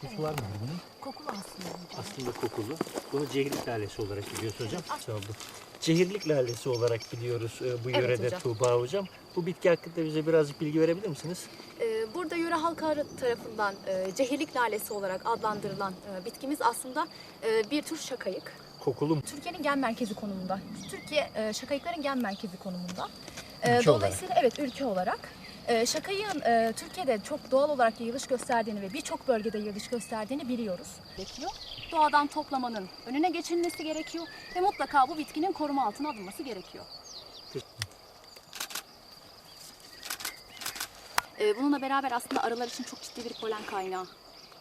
Kokusu var mı bunun? Kokulu aslında. Aslında kokulu. Bunu cehirlik lalesi olarak biliyoruz hocam. Çaldı. Cehirlik lalesi olarak biliyoruz e, bu Evet yörede hocam. Tuğba hocam. Bu bitki hakkında bize birazcık bilgi verebilir misiniz? Ee, burada yöre halkı tarafından e, cehirlik lalesi olarak adlandırılan e, bitkimiz aslında e, bir tür şakayık. Kokulu mu? Türkiye'nin gen merkezi konumunda. Türkiye e, şakayıkların gen merkezi konumunda. E, Ülke dolayısıyla evet ülke olarak. E, şakayığın e, Türkiye'de çok doğal olarak yayılış gösterdiğini ve birçok bölgede yayılış gösterdiğini biliyoruz. Gerekiyor. Doğadan toplamanın önüne geçilmesi gerekiyor ve mutlaka bu bitkinin koruma altına alınması gerekiyor. E, bununla beraber aslında arılar için çok ciddi bir polen kaynağı.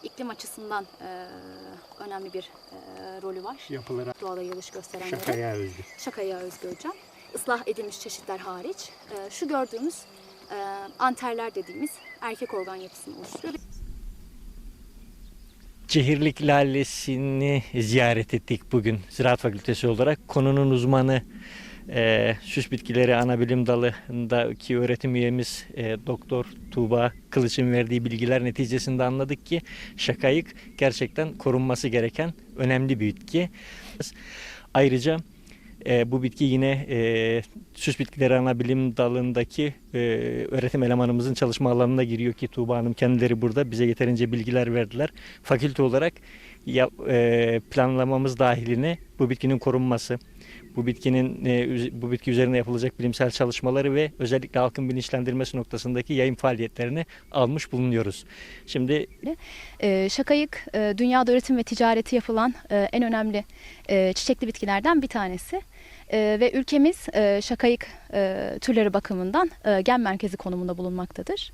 İklim açısından e, önemli bir e, rolü var. Yapılara Doğada yayılış gösterenlere. şakaya özgü. Şakaya özgü hocam. Islah edilmiş çeşitler hariç. e, şu gördüğümüz anterler dediğimiz erkek organ yapısını oluşturuyor. Cehirlik lalesini ziyaret ettik bugün Ziraat Fakültesi olarak. Konunun uzmanı e, süs bitkileri ana bilim dalındaki öğretim üyemiz e, Doktor Tuğba Kılıç'ın verdiği bilgiler neticesinde anladık ki şakayık gerçekten korunması gereken önemli bir bitki. Ayrıca e, bu bitki yine e, süs bitkileri ana bilim dalındaki e, öğretim elemanımızın çalışma alanına giriyor ki Tuğba Hanım kendileri burada bize yeterince bilgiler verdiler. Fakülte olarak ya, e, planlamamız dahiline bu bitkinin korunması, bu bitkinin e, bu bitki üzerine yapılacak bilimsel çalışmaları ve özellikle halkın bilinçlendirmesi noktasındaki yayın faaliyetlerini almış bulunuyoruz. Şimdi E, şakayık e, dünyada üretim ve ticareti yapılan en önemli çiçekli bitkilerden bir tanesi. E, ve ülkemiz e, şakayık e, türleri bakımından e, gen merkezi konumunda bulunmaktadır.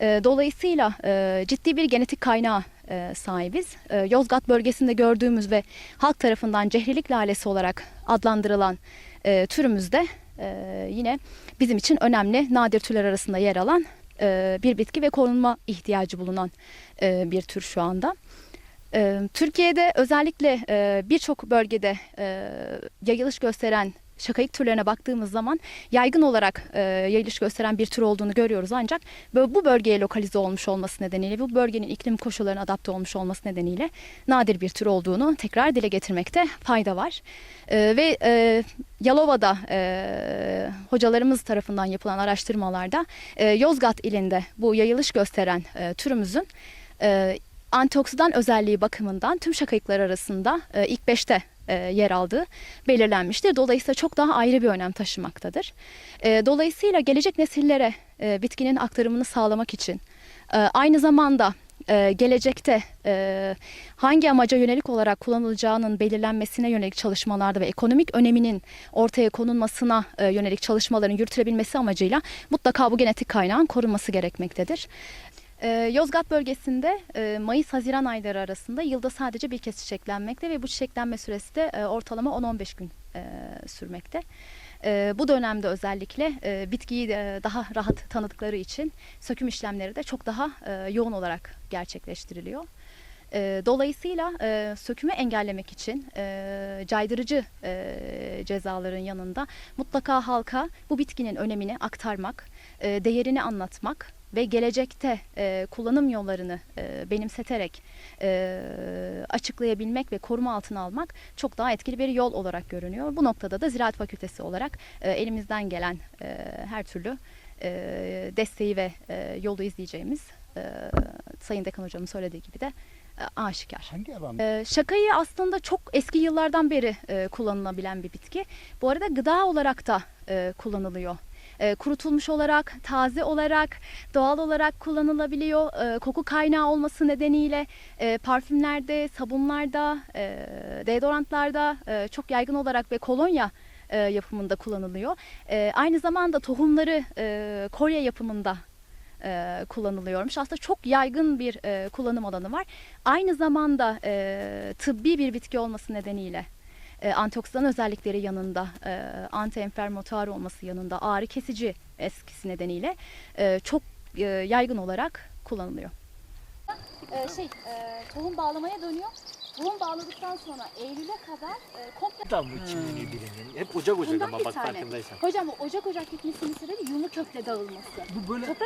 E, dolayısıyla e, ciddi bir genetik kaynağı e, sahibiz. E, Yozgat bölgesinde gördüğümüz ve halk tarafından cehrilik lalesi olarak adlandırılan e, türümüzde e, yine bizim için önemli nadir türler arasında yer alan bir bitki ve korunma ihtiyacı bulunan bir tür şu anda. Türkiye'de özellikle birçok bölgede yayılış gösteren şakayık türlerine baktığımız zaman yaygın olarak e, yayılış gösteren bir tür olduğunu görüyoruz ancak bu bölgeye lokalize olmuş olması nedeniyle bu bölgenin iklim koşullarına adapte olmuş olması nedeniyle nadir bir tür olduğunu tekrar dile getirmekte fayda var. E, ve e, Yalova'da e, hocalarımız tarafından yapılan araştırmalarda e, Yozgat ilinde bu yayılış gösteren e, türümüzün e, antioksidan özelliği bakımından tüm şakayıklar arasında e, ilk beşte e, yer aldığı belirlenmiştir. Dolayısıyla çok daha ayrı bir önem taşımaktadır. E, dolayısıyla gelecek nesillere e, bitkinin aktarımını sağlamak için aynı zamanda gelecekte hangi amaca yönelik olarak kullanılacağının belirlenmesine yönelik çalışmalarda ve ekonomik öneminin ortaya konulmasına yönelik çalışmaların yürütülebilmesi amacıyla mutlaka bu genetik kaynağın korunması gerekmektedir. Ee, Yozgat bölgesinde e, Mayıs-Haziran ayları arasında yılda sadece bir kez çiçeklenmekte ve bu çiçeklenme süresi de e, ortalama 10-15 gün e, sürmekte. Bu dönemde özellikle bitkiyi daha rahat tanıdıkları için söküm işlemleri de çok daha yoğun olarak gerçekleştiriliyor. Dolayısıyla sökümü engellemek için caydırıcı cezaların yanında mutlaka halka bu bitkinin önemini aktarmak, değerini anlatmak ve gelecekte e, kullanım yollarını e, benimseterek e, açıklayabilmek ve koruma altına almak çok daha etkili bir yol olarak görünüyor. Bu noktada da Ziraat Fakültesi olarak e, elimizden gelen e, her türlü e, desteği ve e, yolu izleyeceğimiz e, Sayın Dekan Hocamın söylediği gibi de e, aşikar. Hangi alan? Ee, şakayı aslında çok eski yıllardan beri e, kullanılabilen bir bitki. Bu arada gıda olarak da e, kullanılıyor. E, kurutulmuş olarak, taze olarak, doğal olarak kullanılabiliyor. E, koku kaynağı olması nedeniyle e, parfümlerde, sabunlarda, deodorantlarda çok yaygın olarak ve kolonya yapımında kullanılıyor. Aynı zamanda tohumları e, kolye yapımında kullanılıyormuş. Aslında çok yaygın bir kullanım alanı var. Aynı zamanda tıbbi bir bitki olması nedeniyle e, antioksidan özellikleri yanında, e, anti-enfermatuar olması yanında, ağrı kesici eskisi nedeniyle e, çok e, yaygın olarak kullanılıyor. şey, tohum bağlamaya dönüyor. Tohum bağladıktan sonra Eylül'e kadar komple tam bu çimliği birinin. Hep ocak ocak Bundan ama bir bak tane. farkındaysan. Hocam ocak ocak gitmesinin sebebi yumru kökle dağılması. Bu böyle Toprak